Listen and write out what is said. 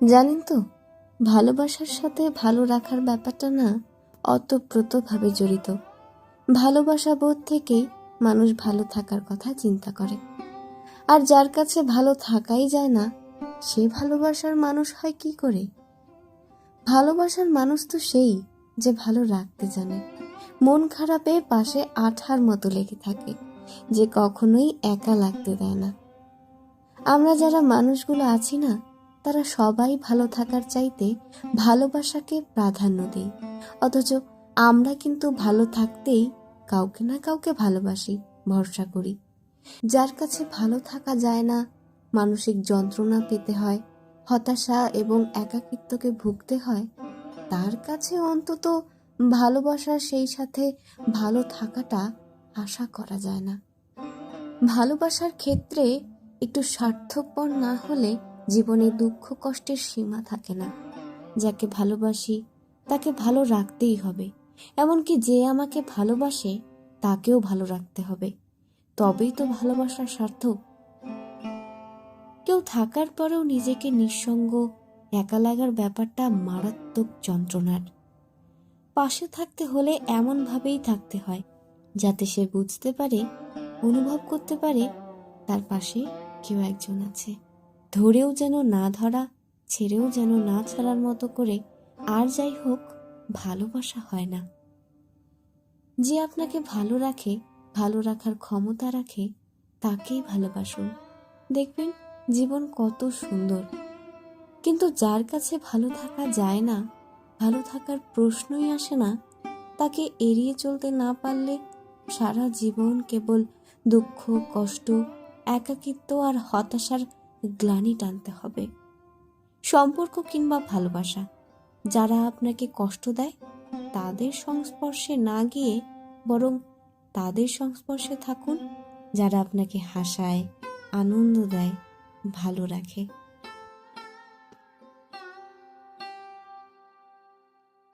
জানেন তো, ভালোবাসার সাথে ভালো রাখার ব্যাপারটা না অতপ্রতভাবে জড়িত। ভালোবাসা বোধ থেকেই মানুষ ভালো থাকার কথা চিন্তা করে। আর যার কাছে ভালো থাকাই যায় না, সে ভালোবাসার মানুষ হয় কি করে? ভালোবাসার মানুষ তো সেই যে ভালো রাখতে জানে। মন খারাপে পাশে আঠার মতো লেগে থাকে, যে কখনোই একা লাগতে দেয় না। আমরা যারা মানুষগুলো আছি না তারা সবাই ভালো থাকার চাইতে ভালোবাসাকে প্রাধান্য দিই অথচ আমরা কিন্তু ভালো থাকতেই কাউকে না কাউকে ভালোবাসি, ভরসা করি। যার কাছে ভালো থাকা যায় না, মানসিক যন্ত্রণা পেতে হয়, হতাশা এবং একাকিত্বকে ভুগতে হয়, তার কাছে অন্তত ভালোবাসার সেই সাথে ভালো থাকাটা আশা করা যায় না। ভালোবাসার ক্ষেত্রে একটু স্বার্থপর না হলে জীবনে দুঃখ কষ্টের সীমা থাকে না। যাকে ভালোবাসি, তাকে ভালো রাখতেই হবে। এমনকি যে আমাকে ভালোবাসে, তাকেও ভালো রাখতে হবে। তবেই তো ভালোবাসার সার্থক। কেউ থাকার পরেও নিজেকে নিঃসঙ্গ, একা লাগার ব্যাপারটা মারাত্মক যন্ত্রণার। পাশে থাকতে হলে এমনভাবেই থাকতে হয়, যাতে সে বুঝতে পারে, অনুভব করতে পারে, তার পাশে কেউ একজন আছে। ধরেও যেন না ধরা, ছেড়েও যেন না ছাড়ার মতো করে আর যাই হোক, ভালোবাসা হয় না। যে আপনাকে ভালো রাখে, ভালো রাখার ক্ষমতা রাখে, তাকেই ভালোবাসুন। দেখবেন জীবন কত সুন্দর। কিন্তু যার কাছে ভালো থাকা যায় না, ভালো থাকার প্রশ্নই আসে না, তাকে এড়িয়ে চলতে না পারলে সারা জীবন কেবল দুঃখ, কষ্ট, একাকিত্ব আর হতাশার গ্লানি টানতে হবে। সম্পর্ক কিংবা ভালোবাসা, যারা আপনাকে কষ্ট দেয়, তাদের সংস্পর্শে না গিয়ে বরং তাদের সংস্পর্শে থাকুন, যারা আপনাকে হাসায়, আনন্দ দেয়, ভালো রাখে।